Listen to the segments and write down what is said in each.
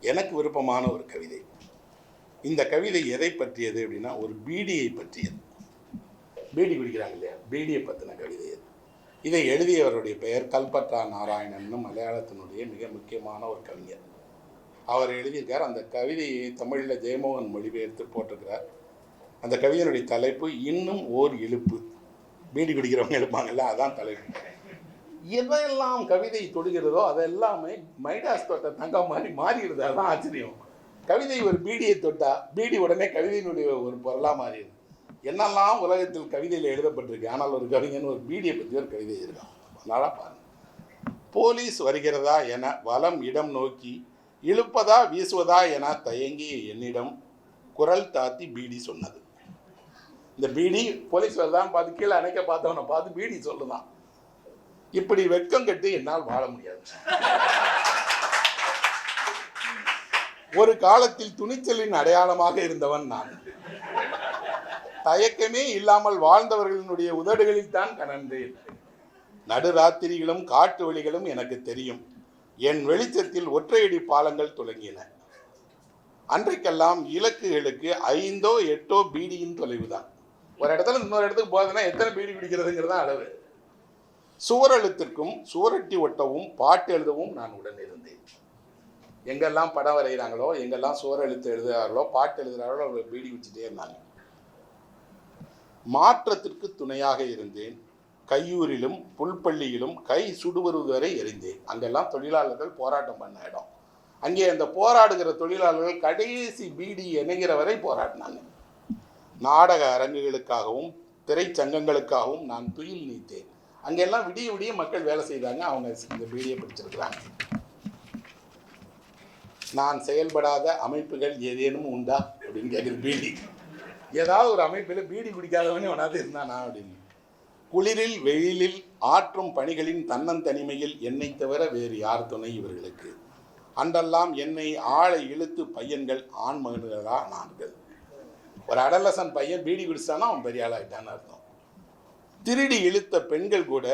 எனக்கு விருப்பமான ஒரு கவிதை. இந்த கவிதை எதை பற்றியது அப்படின்னா ஒரு பீடியை பற்றியது. பீடி குடிக்கிறாங்க இல்லையா? பீடியை பற்றின கவிதை அது. இதை எழுதியவருடைய பெயர் கல்பற்றா நாராயணன் மலையாளத்தினுடைய மிக முக்கியமான ஒரு கவிஞர். அவர் எழுதியிருக்கார் அந்த கவிதையை தமிழில் ஜெயமோகன் மொழிபெயர்த்து போட்டிருக்கிறார். அந்த கவிதையினுடைய தலைப்பு இன்னும் ஓர் இழுப்பு. பீடி குடிக்கிறவங்க எழுப்பாங்கல்ல அதான் தலைப்பு. எதையெல்லாம் கவிதை தொடுகிறதோ அதெல்லாமே மைடாஸ் தொட்ட தங்கம் மாதிரி மாறிடுது. அதுதான் ஆச்சரியம். கவிதை ஒரு பீடியை தொட்டா பீடி உடனே கவிதையினுடைய ஒரு பொருளாக மாறிடுது. என்னெல்லாம் உலகத்தில் கவிதையில் எழுதப்பட்டிருக்கு? ஆனால் ஒரு கவிஞன் ஒரு பீடியை பற்றி ஒரு கவிதை இருக்கான் நல்லா பாருங்க. போலீஸ் வருகிறதா என வலம் இடம் நோக்கி இழுப்பதா வீசுவதா என தயங்கிய என்னிடம் குரல் தாத்தி பீடி சொன்னது. இந்த பீடி போலீஸ் வருதான் பார்த்து கீழே அணைக்க பார்த்தவனை பார்த்து பீடி சொல்லுதான். இப்படி வெட்கம் கட்டி என்னால் வாழ முடியாது. ஒரு காலத்தில் துணிச்சலின் அடையாளமாக இருந்தவன் நான். தயக்கமே இல்லாமல் வாழ்ந்தவர்களினுடைய உதடுகளில் தான் கனன்றேன் நடுராத்திரிகளும் காட்டு வழிகளும் எனக்கு தெரியும். என் வெளிச்சத்தில் ஒற்றையடி பாலங்கள் தொடங்கின அன்றைக்கெல்லாம் இலக்குகளுக்கு ஐந்தோ எட்டோ பீடியின் தொலைவு தான் ஒரு இடத்துல இன்னொரு இடத்துக்கு போகுதுன்னா எத்தனை பீடி பிடிக்கிறதுங்கிறது தான் அளவு. சுவரெழுத்திற்கும் சுவரொட்டி ஒட்டவும் பாட்டு எழுதவும் நான் உடன் இருந்தேன். எங்கெல்லாம் படம் வரைகிறாங்களோ எங்கெல்லாம் சுவரெழுத்து எழுதுகிறார்களோ பாட்டு எழுதுகிறார்களோ அவர்கள் பீடி வச்சுட்டே இருந்தாங்க. மாற்றத்திற்கு துணையாக இருந்தேன். கையூரிலும் புல்பள்ளியிலும் கை சுடுவது வரை எரிந்தேன். அங்கெல்லாம் தொழிலாளர்கள் போராட்டம் பண்ண இடம். அங்கே அந்த போராடுகிற தொழிலாளர்கள் கடைசி பீடி இணைகிற வரை போராடினாங்க. நாடக அரங்குகளுக்காகவும் திரைச்சங்கங்களுக்காகவும் நான் துயில் நீத்தேன். அங்கெல்லாம் விடிய விடிய மக்கள் வேலை செய்தாங்க. அவங்க இந்த பீடியை பிடிச்சிருக்கிறாங்க. நான் செயல்படாத அமைப்புகள் ஏதேனும் உண்டா அப்படின்னு கேட்குது பீடி ஏதாவது ஒரு அமைப்பில் பீடி குடிக்காதவனே ஒன்றாவது இருந்தானா அப்படின்னு. குளிரில் வெயிலில் ஆற்றும் பணிகளின் தன்னந்தனிமையில் என்னை தவிர வேறு யார் துணை இவர்களுக்கு? அன்றெல்லாம் என்னை ஆளை இழுத்து பையன்கள் ஆண் மகன்களா நான்கள் ஒரு அடலசன் பையன் பீடி குடிச்சானா அவன் பெரிய ஆளாயிட்டான்னு அர்த்தம். திருடி இழுத்த பெண்கள் கூட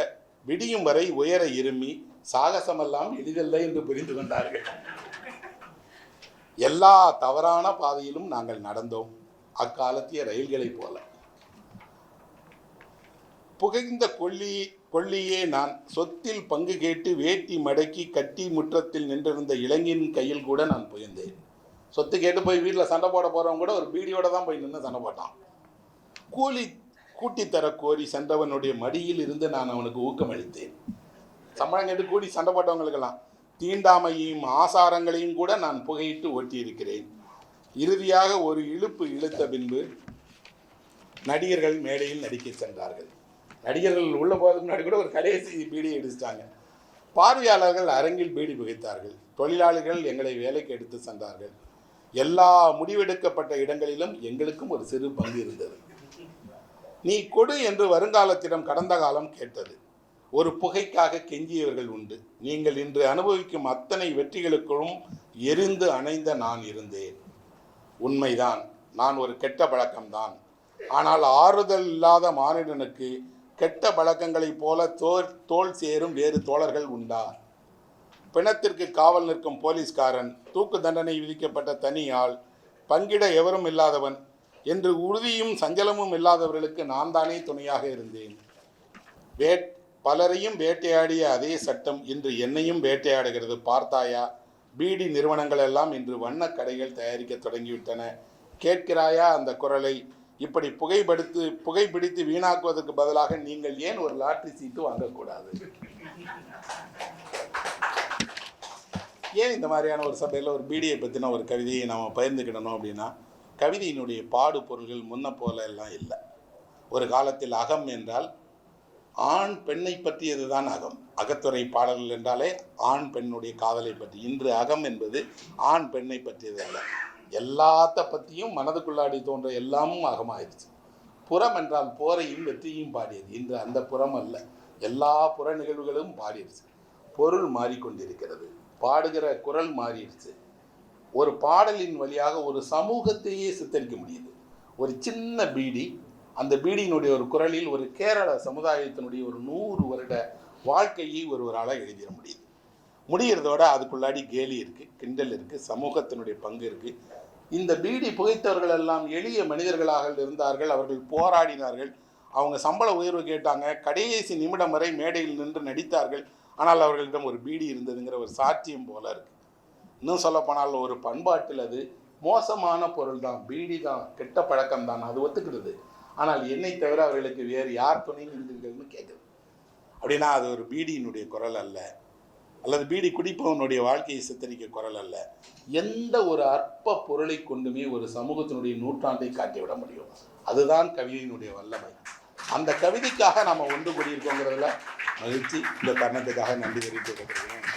விடியும் வரை உயர இருமி சாகசமெல்லாம் எளிதல்ல என்று புரிந்து கொண்டார்கள். எல்லா தவறான பாதையிலும் நாங்கள் நடந்தோம். அக்காலத்திய ரயில்களைப் போல. புகைந்த கொல்லி கொல்லியே நான் சொத்தில் பங்கு கேட்டு வேட்டி மடக்கி கட்டி முற்றத்தில் நின்றிருந்த இளைஞனின் கையில் கூட நான் புயந்தேன் சொத்து கேட்டு போய் வீட்டில் சண்டை போட போகிறவங்க கூட ஒரு பீடியோட தான் போய் நின்று சண்டை போட்டான். கூலி கூட்டித்தர கோரி சென்றவனுடைய மடியில் இருந்து நான் அவனுக்கு ஊக்கமளித்தேன். சம்பளம் கேட்டு கூடி சண்டை போட்டவங்களுக்கெல்லாம் தீண்டாமையும் ஆசாரங்களையும் கூட நான் புகையிட்டு ஓட்டியிருக்கிறேன். இறுதியாக ஒரு இழுப்பு இழுத்த பின்பு நடிகர்கள் மேடையில் நடிக்க சென்றார்கள். நடிகர்கள் உள்ள போகிறதுக்கு முன்னாடி கூட ஒரு கடைசி பீடி அடிச்சிட்டாங்க. பார்வையாளர்கள் அரங்கில் பீடி புகைத்தார்கள். தொழிலாளிகள் எங்களை வேலைக்கு எடுத்து சென்றார்கள். எல்லா முடிவெடுக்கப்பட்ட இடங்களிலும் எங்களுக்கும் ஒரு சிறு பங்கு இருந்தது. நீ கொடு என்று வருங்காலத்திடம் கடந்த காலம் கேட்டது. ஒரு புகைக்காக கெஞ்சியவர்கள் உண்டு. நீங்கள் இன்று அனுபவிக்கும் அத்தனை வெற்றிகளுக்கும் எரிந்து அணைந்த நான் இருந்தேன். உண்மைதான் நான் ஒரு கெட்ட பழக்கம்தான். ஆனால் ஆறுதல் இல்லாத மானிடனுக்கு கெட்ட பழக்கங்களைப் போல தோல் தோல் சேரும் வேறு தோழர்கள் உண்டா? பிணத்திற்கு காவல் நிற்கும் போலீஸ்காரன் தூக்கு தண்டனை விதிக்கப்பட்ட தனியால் பங்கிட எவரும் இல்லாதவன் என்று உறுதியும் சஞ்சலமும் இல்லாதவர்களுக்கு நான் தானே துணையாக இருந்தேன். வேட் பலரையும் வேட்டையாடிய அதே சட்டம் இன்று என்னையும் வேட்டையாடுகிறது பார்த்தாயா? பீடி நிறுவனங்கள் எல்லாம் இன்று வண்ணக் கடைகள் தயாரிக்க தொடங்கிவிட்டன. கேட்கிறாயா அந்த குரலை? இப்படி புகைப்படுத்து புகைப்பிடித்து வீணாக்குவதற்கு பதிலாக நீங்கள் ஏன் ஒரு லாட்ரி சீட்டு வாங்கக்கூடாது? ஏன் இந்த மாதிரியான ஒரு சபையில் ஒரு பீடியை பற்றின ஒரு கவிதையை நம்ம பகிர்ந்துக்கிடணும் அப்படின்னா கவிதையினுடைய பாடு பொருள்கள் முன்ன போல எல்லாம் இல்லை. ஒரு காலத்தில் அகம் என்றால் ஆண் பெண்ணை பற்றியது தான் அகம். அகத்துறை பாடல்கள் என்றாலே ஆண் பெண்ணுடைய காதலை பற்றி. இன்று அகம் என்பது ஆண் பெண்ணை பற்றியது அல்ல. எல்லாத்த பற்றியும் மனதுக்குள்ளாடி தோன்ற எல்லாமும் அகமாயிருச்சு புறம் என்றால் போரையும் வெற்றியும் பாடியது. இன்று அந்த புறம் அல்ல. எல்லா புற நிகழ்வுகளும் பாடிடுச்சு. பொருள் மாறிக்கொண்டிருக்கிறது. பாடுகிற குரல் மாறிடுச்சு. ஒரு பாடலின் வழியாக ஒரு சமூகத்தையே சித்தரிக்க முடியுது. ஒரு சின்ன பீடி அந்த பீடியினுடைய ஒரு குரலில் ஒரு கேரள சமுதாயத்தினுடைய ஒரு நூறு வருட வாழ்க்கையை ஒருவரால் எழுதிட முடியுது. முடிகிறதோட அதுக்குள்ளாடி கேலி இருக்குது கிண்டல் இருக்குது சமூகத்தினுடைய பங்கு இருக்குது இந்த பீடி புகைத்தவர்கள் எல்லாம் எளிய மனிதர்களாக இருந்தார்கள் அவர்கள் போராடினார்கள். அவங்க சம்பள உயர்வு கேட்டாங்க கடைசி நிமிடம் வரை மேடையில் நின்று நடித்தார்கள். ஆனால் அவர்களிடம் ஒரு பீடி இருந்ததுங்கிற ஒரு சாட்சியம் போல இருக்குது இன்னும் சொல்லப்போனால் ஒரு பண்பாட்டில் அது மோசமான பொருள் தான் பீடி தான் கெட்ட பழக்கம் தான் அது ஒத்துக்கிடுது. ஆனால் என்னை தவிர அவர்களுக்கு வேறு யார் துணையும் இருந்தீர்கள்னு கேட்குது. அப்படின்னா அது ஒரு பீடியினுடைய குரல் அல்ல. அல்லது பீடி குடிப்பவனுடைய வாழ்க்கையை சித்தரிக்க குரல் அல்ல. எந்த ஒரு அற்ப பொருளை கொண்டுமே ஒரு சமூகத்தினுடைய நூற்றாண்டை காட்டிவிட முடியும். அதுதான் கவிதையினுடைய வல்லமை. அந்த கவிதைக்காக நாம் ஒன்று கூடியிருக்கோங்கிறதுல மகிழ்ச்சி. இந்த தருணத்துக்காக நன்றி தெரிவித்துக் கொள்கிறேன்.